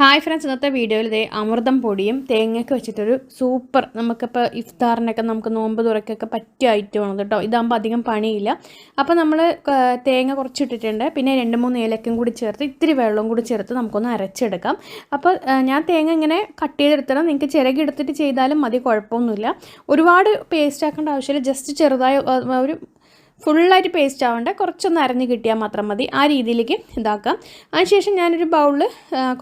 Hi friends ഇന്നത്തെ വീഡിയോയിൽ ഇതേ അമൃതം പൊടിയും തേങ്ങയൊക്കെ വെച്ചിട്ടൊരു സൂപ്പർ നമുക്കിപ്പോൾ ഇഫ്താറിനൊക്കെ നമുക്ക് നോമ്പ് തുറക്കൊക്കെ പറ്റിയ ആണ് കേട്ടോ. ഇതാകുമ്പോൾ അധികം പണിയില്ല. അപ്പോൾ നമ്മൾ തേങ്ങ കുറച്ചിട്ടിട്ടുണ്ട്. പിന്നെ രണ്ട് മൂന്ന് ഏലക്കും കൂടി ചേർത്ത് ഇത്തിരി വെള്ളവും കൂടി ചേർത്ത് നമുക്കൊന്ന് അരച്ചെടുക്കാം. അപ്പോൾ ഞാൻ തേങ്ങ ഇങ്ങനെ കട്ട് ചെയ്തെടുത്തണം നിങ്ങൾക്ക് ചിരകെടുത്തിട്ട് ചെയ്താലും മതി കുഴപ്പമൊന്നുമില്ല. ഒരുപാട് പേസ്റ്റ് ആക്കേണ്ട ആവശ്യമില്ല. ജസ്റ്റ് ചെറുതായി ഒരു ഫുള്ളായിട്ട് പേസ്റ്റ് ആവേണ്ട. കുറച്ചൊന്ന് അരഞ്ഞ് കിട്ടിയാൽ മാത്രം മതി. ആ രീതിയിലേക്ക് ഇതാക്കാം. അതിനുശേഷം ഞാനൊരു ബൗളിൽ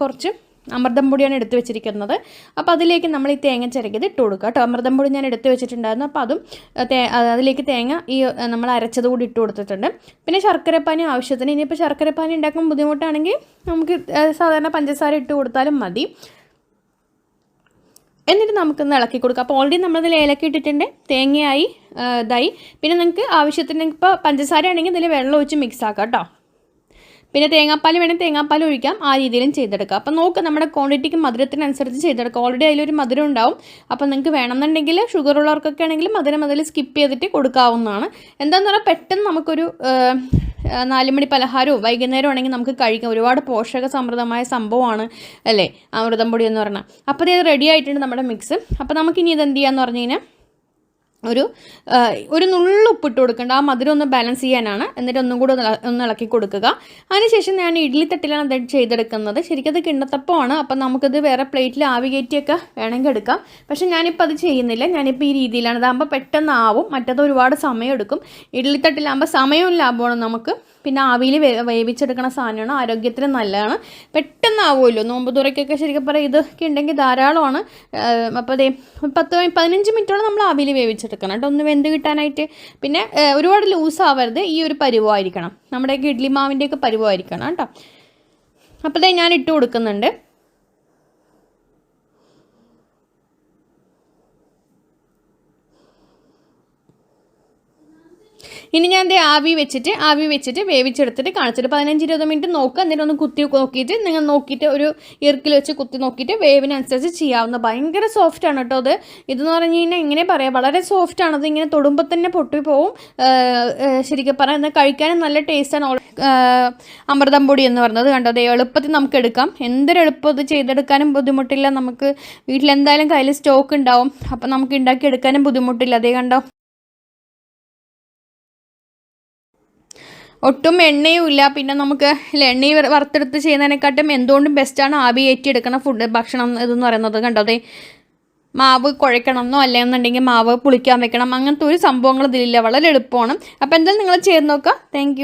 കുറച്ച് അമൃതം പൊടിയാണ് എടുത്തു വെച്ചിരിക്കുന്നത്. അപ്പോൾ അതിലേക്ക് നമ്മൾ ഈ തേങ്ങ ചിരക്കിയത് ഇട്ട് കൊടുക്കുക കേട്ടോ. അമൃതം പൊടി ഞാൻ എടുത്തു വെച്ചിട്ടുണ്ടായിരുന്നു. അപ്പോൾ അതും അതിലേക്ക് തേങ്ങ ഈ നമ്മൾ അരച്ചത് കൂടി ഇട്ട് കൊടുത്തിട്ടുണ്ട്. പിന്നെ ശർക്കരപ്പാനി ആവശ്യത്തിന്. ഇനിയിപ്പോൾ ശർക്കരപ്പാനി ഉണ്ടാക്കാൻ ബുദ്ധിമുട്ടാണെങ്കിൽ നമുക്ക് സാധാരണ പഞ്ചസാര ഇട്ട് കൊടുത്താലും മതി. എന്നിട്ട് നമുക്കൊന്ന് ഇളക്കി കൊടുക്കാം. അപ്പോൾ ഓൾറെഡി നമ്മളതിൽ ഏലക്ക ഇട്ടിട്ടുണ്ട്. തേങ്ങയായി ഇതായി. പിന്നെ നിങ്ങൾക്ക് ആവശ്യത്തിന് ഇപ്പോൾ പഞ്ചസാര ആണെങ്കിൽ ഇതിൽ വെള്ളം ഒഴിച്ച് മിക്സ് ആക്കാം കേട്ടോ പിന്നെ തേങ്ങാപ്പാൽ വേണമെങ്കിൽ തേങ്ങാപ്പാൽ ഒഴിക്കാം. ആ രീതിയിലും ചെയ്തെടുക്കാം. അപ്പോൾ നോക്ക് നമ്മുടെ ക്വാണ്ടിറ്റിക്ക് മധുരത്തിനനുസരിച്ച് ചെയ്തെടുക്കാം. ഓൾറെഡി അതിലൊരു മധുരം ഉണ്ടാവും. അപ്പോൾ നിങ്ങൾക്ക് വേണമെന്നുണ്ടെങ്കിൽ ഷുഗർ ഉള്ളവർക്കൊക്കെ ആണെങ്കിൽ മധുരം അതിൽ സ്കിപ്പ് ചെയ്തിട്ട് കൊടുക്കാവുന്നതാണ്. എന്താണെന്ന് പറഞ്ഞാൽ പെട്ടെന്ന് നമുക്കൊരു നാലുമണി പലഹാരവും വൈകുന്നേരം ആണെങ്കിൽ നമുക്ക് കഴിക്കാം. ഒരുപാട് പോഷക സമൃദ്ധമായ സംഭവമാണ് അല്ലേ? അമൃതം പൊടി എന്ന് പറഞ്ഞാൽ അപ്പോൾ ഇത് റെഡി ആയിട്ടുണ്ട് നമ്മുടെ മിക്സ് അപ്പോൾ നമുക്കിനി ഇത് എന്ത് ചെയ്യാന്ന് പറഞ്ഞു കഴിഞ്ഞാൽ ഒരു ഒരു നുള്ളു ഉപ്പിട്ട് കൊടുക്കേണ്ട. ആ മധുരം ഒന്ന് ബാലൻസ് ചെയ്യാനാണ്. എന്നിട്ട് ഒന്നും കൂടെ ഒന്ന് ഇളക്കി കൊടുക്കുക. അതിനുശേഷം ഞാൻ ഇഡ്ഡലി തട്ടിലാണ് അത് ചെയ്തെടുക്കുന്നത്. ശരിക്കും അത് കിണ്ണത്തപ്പമാണ്. അപ്പം നമുക്കിത് വേറെ പ്ലേറ്റിൽ ആവി കയറ്റിയൊക്കെ വേണമെങ്കിൽ എടുക്കാം. പക്ഷേ ഞാനിപ്പോൾ അത് ചെയ്യുന്നില്ല. ഞാനിപ്പോൾ ഈ രീതിയിലാണ്. ഇതാകുമ്പോൾ പെട്ടെന്ന് ആവും. മറ്റത് ഒരുപാട് സമയം എടുക്കും. ഇഡ്ഡലി തട്ടിലാകുമ്പോൾ സമയവും ലാഭമാണ് നമുക്ക്. പിന്നെ ആവിയിൽ വേവിച്ചെടുക്കുന്ന സാധനമാണ്. ആരോഗ്യത്തിന് നല്ലതാണ്. പെട്ടെന്ന് ആവുമല്ലോ. നോമ്പ് തുറയ്ക്കൊക്കെ ശരിക്കും പറയാം ഇതൊക്കെ ഉണ്ടെങ്കിൽ ധാരാളമാണ്. അപ്പോൾ അതേ പത്ത് പതി- പതിനഞ്ച് മിനിറ്റോളം നമ്മൾ ആവിയിൽ വേവിച്ചെടുക്കണം കേട്ടോ ഒന്ന് വെന്ത് കിട്ടാനായിട്ട് പിന്നെ ഒരുപാട് ലൂസ് ആവരുത് ഈ ഒരു പരുവമായിരിക്കണം നമ്മുടെയൊക്കെ ഇഡ്ലി മാവിന്റെയൊക്കെ പരുവമായിരിക്കണം കേട്ടോ. അപ്പോൾ ഞാൻ ഇട്ട് കൊടുക്കുന്നുണ്ട്. ഇനി ഞാൻ ദേ ആവി വെച്ചിട്ട് ആവി വെച്ചിട്ട് വേവിച്ചെടുത്തിട്ട് കാണിച്ചിട്ട് പതിനഞ്ച് ഇരുപത് മിനിറ്റ് നോക്കുക എന്നിട്ട് ഒന്ന് കുത്തി നോക്കിയിട്ട് നിങ്ങൾ നോക്കിയിട്ട് ഒരു ഇറുക്കിൽ വെച്ച് കുത്തി നോക്കിയിട്ട് വേവിനനുസരിച്ച് ചെയ്യാവുന്ന ഭയങ്കര സോഫ്റ്റ് ആണ് കേട്ടോ അത്. ഇതെന്ന് പറഞ്ഞു കഴിഞ്ഞാൽ എങ്ങനെ പറയാം വളരെ സോഫ്റ്റ് ആണ്. അത് ഇങ്ങനെ തൊടുമ്പോൾ തന്നെ പൊട്ടിപ്പോവും. ശരിക്കും പറയാം എന്നാൽ കഴിക്കാനും നല്ല ടേസ്റ്റാണ് അമൃതം പൊടി എന്ന് പറഞ്ഞത് കണ്ടോ? അത് എളുപ്പത്തിൽ നമുക്ക് എടുക്കാം. എന്തൊരു എളുപ്പം ഇത് ചെയ്തെടുക്കാനും ബുദ്ധിമുട്ടില്ല. നമുക്ക് വീട്ടിലെന്തായാലും കയ്യിൽ സ്റ്റോക്ക് ഉണ്ടാവും. അപ്പം നമുക്ക് ഉണ്ടാക്കി എടുക്കാനും ബുദ്ധിമുട്ടില്ല. അതേ കണ്ടോ? ഒട്ടും എണ്ണയും ഇല്ല. പിന്നെ നമുക്ക് ഇല്ല, എണ്ണയും വറ- വറുത്തെടുത്ത് ചെയ്യുന്നതിനെക്കാട്ടും എന്തുകൊണ്ടും ബെസ്റ്റാണ് ആവി ഏറ്റി എടുക്കുന്ന ഫുഡ് ഭക്ഷണം ഇതെന്ന് പറയുന്നത് കണ്ടോ? അതെ മാവ് കുഴക്കണമെന്നോ അല്ലെന്നുണ്ടെങ്കിൽ മാവ് പുളിക്കാൻ വെക്കണം. അങ്ങനത്തെ ഒരു സംഭവങ്ങൾ ഇതിലില്ല. വളരെ എളുപ്പമാണ്. അപ്പോൾ എന്തായാലും നിങ്ങൾ ചെയ്ത് നോക്കുക. താങ്ക്